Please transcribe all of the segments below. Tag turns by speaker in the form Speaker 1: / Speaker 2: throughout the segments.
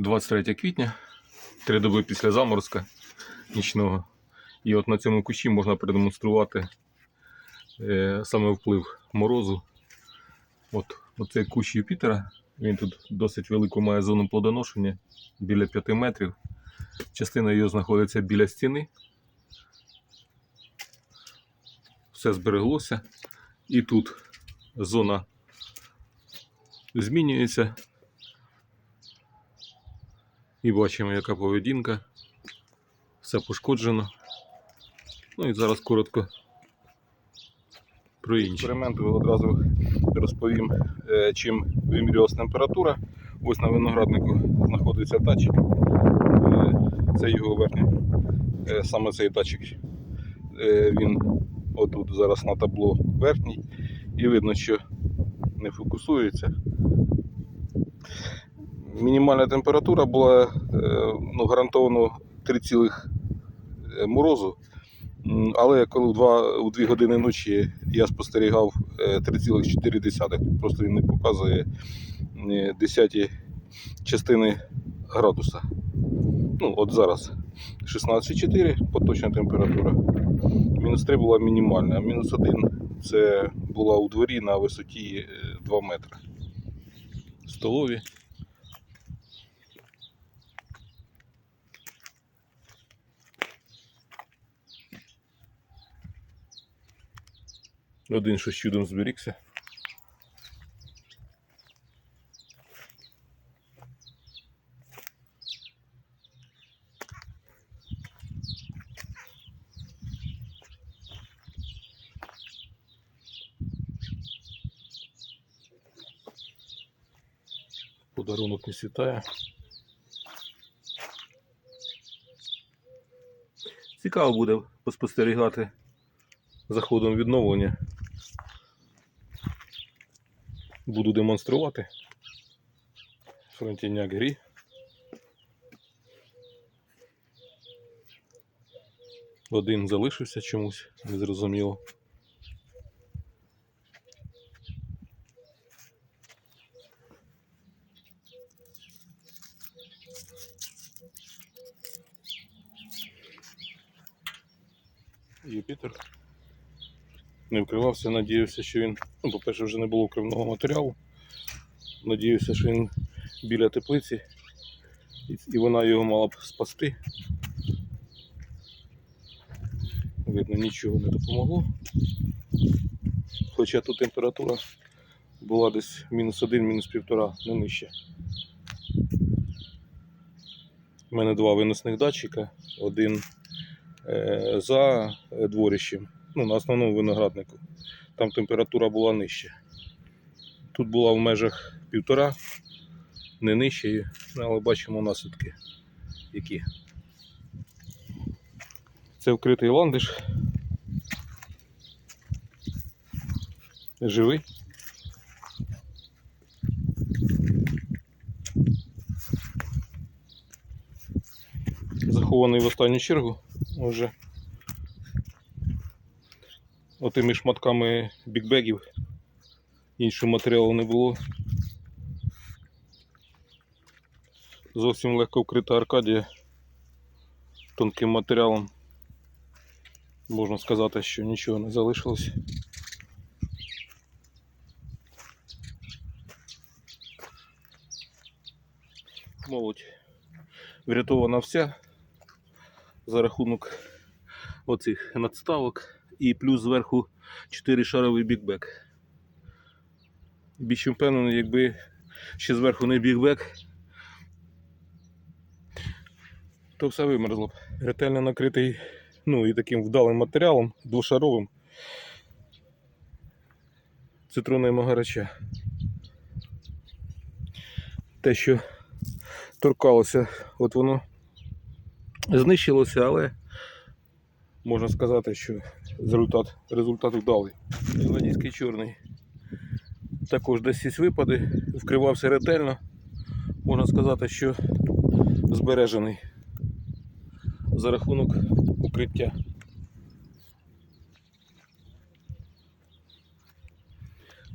Speaker 1: 23 квітня, три доби після заморозка нічного. І от на цьому кущі можна продемонструвати е, саме вплив морозу. От, оцей кущ Юпітера, він тут досить велику має зону плодоношення, біля 5 метрів. Частина його знаходиться біля стіни. Все збереглося. І тут зона змінюється. І бачимо, яка поведінка. Все пошкоджено. Ну і зараз коротко про інші. Експерименту одразу розповім, е, чим вимірювалася температура. Ось на винограднику знаходиться датчик. Е, Це його верхній, е, саме цей датчик. Він отут зараз на табло верхній. І видно, що не фокусується. Мінімальна температура була е, ну, гарантовано 3 цілих е, морозу. Але коли в 2, у 2 години ночі я спостерігав е, 3,4, просто він не показує е, десяті частини градуса. Ну, от зараз 16,4 поточна температура. Мінус 3 була мінімальна, а мінус 1 це була у дворі на висоті е, 2 метри. Столові. Один що з чудом зберігся. Подарунок не світає. Цікаво буде поспостерігати за ходом відновлення. Буду демонструвати. Фронтіняк грі. Один залишився чомусь, незрозуміло. Юпітер не вкривався, надіявся, що він, ну, по-перше, вже не було вкривного матеріалу. Надіявся, що він біля теплиці, і- вона його мала б спасти. Видно, нічого не допомогло. Хоча тут температура була десь мінус один, мінус півтора, не нижче. У мене два виносних датчика, один е, за дворищем, ну, на основному винограднику. Там температура була нижча. Тут була в межах півтора, не нижче, але бачимо наслідки які. Це вкритий ландиш. Живий. Захований в останню чергу вже отими шматками бікбегів. Іншого матеріалу не було. Зовсім легко вкрита Аркадія тонким матеріалом. Можна сказати, що нічого не залишилось. Молодь врятована вся за рахунок оцих надставок і плюс зверху 4 шаровий бікбек. Більш впевнений, якби ще зверху не бікбек, то все вимерзло б. Ретельно накритий ну, і таким вдалим матеріалом, двошаровим. Цитроною магарача. Те, що торкалося, от воно знищилося, але можна сказати, що результат, результат вдалий. Іванійський чорний. Також десь випади, вкривався ретельно. Можна сказати, що збережений за рахунок укриття.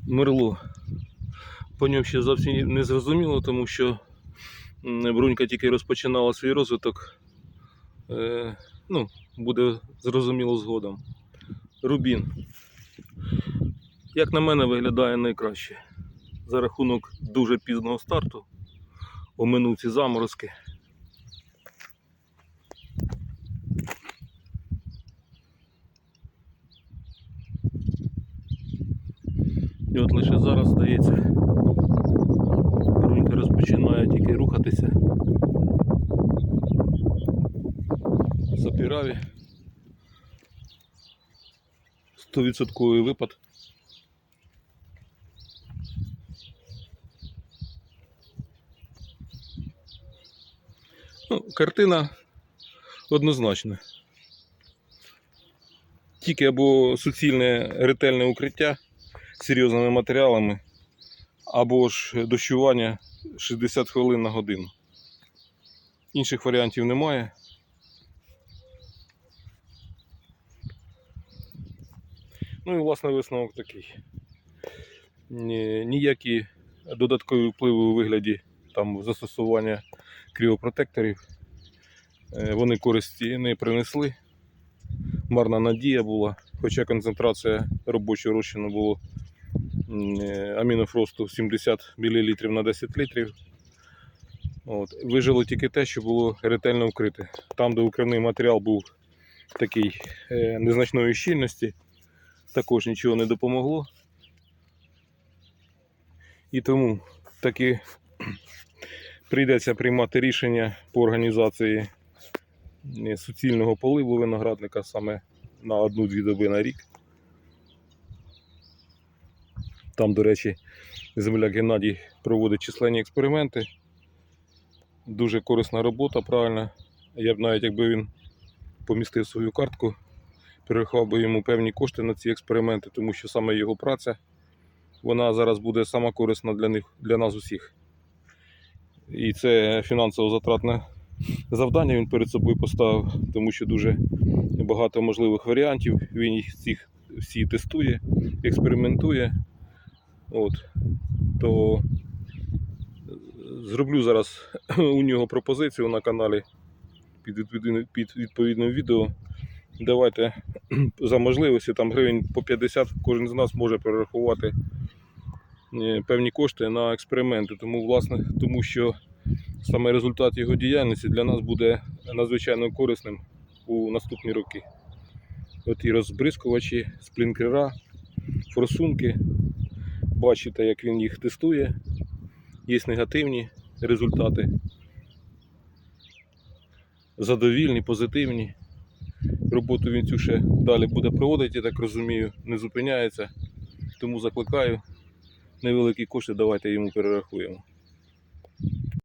Speaker 1: Мерло. По ньому ще зовсім не зрозуміло, тому що Брунька тільки розпочинала свій розвиток. Е, ну, буде зрозуміло згодом. Рубін. Як на мене, виглядає найкраще. За рахунок дуже пізного старту. Оминув ці заморозки. І от лише зараз здається, брунька розпочинає тільки рухатися. Запіраві. 100% випад. Ну, картина однозначна. Тільки або суцільне ретельне укриття серйозними матеріалами, або ж дощування 60 хвилин на годину. Інших варіантів немає. Ну і власне висновок такий. Ні- Ніякі додаткові впливи у вигляді там, застосування кріопротекторів е, вони користі не принесли. Марна надія була, хоча концентрація робочого розчину було е, амінофросту 70 мл на 10 літрів. От. Вижило тільки те, що було ретельно вкрите. Там, де укривний матеріал був такий е, незначної щільності, також нічого не допомогло. І тому таки прийдеться приймати рішення по організації е, суцільного поливу виноградника саме на одну-дві доби на рік. Там, до речі, земляк Геннадій проводить численні експерименти. Дуже корисна робота, правильно. Я б навіть якби він помістив свою картку, перерахував би йому певні кошти на ці експерименти, тому що саме його праця вона зараз буде сама корисна для них, для нас усіх. І це фінансово затратне завдання він перед собою поставив, тому що дуже багато можливих варіантів. Він їх всіх всі тестує, експериментує. От. То зроблю зараз у нього пропозицію на каналі під відповідним відео. Давайте за можливості там гривень по 50 кожен з нас може перерахувати е, певні кошти на експерименти. Тому, власне, тому що саме результат його діяльності для нас буде надзвичайно корисним у наступні роки. От і розбризкувачі, сплінкера, форсунки. Бачите, як він їх тестує. Є негативні результати. Задовільні, позитивні. Роботу він цю ще далі буде проводити, я так розумію, не зупиняється. Тому закликаю невеликі кошти, давайте йому перерахуємо.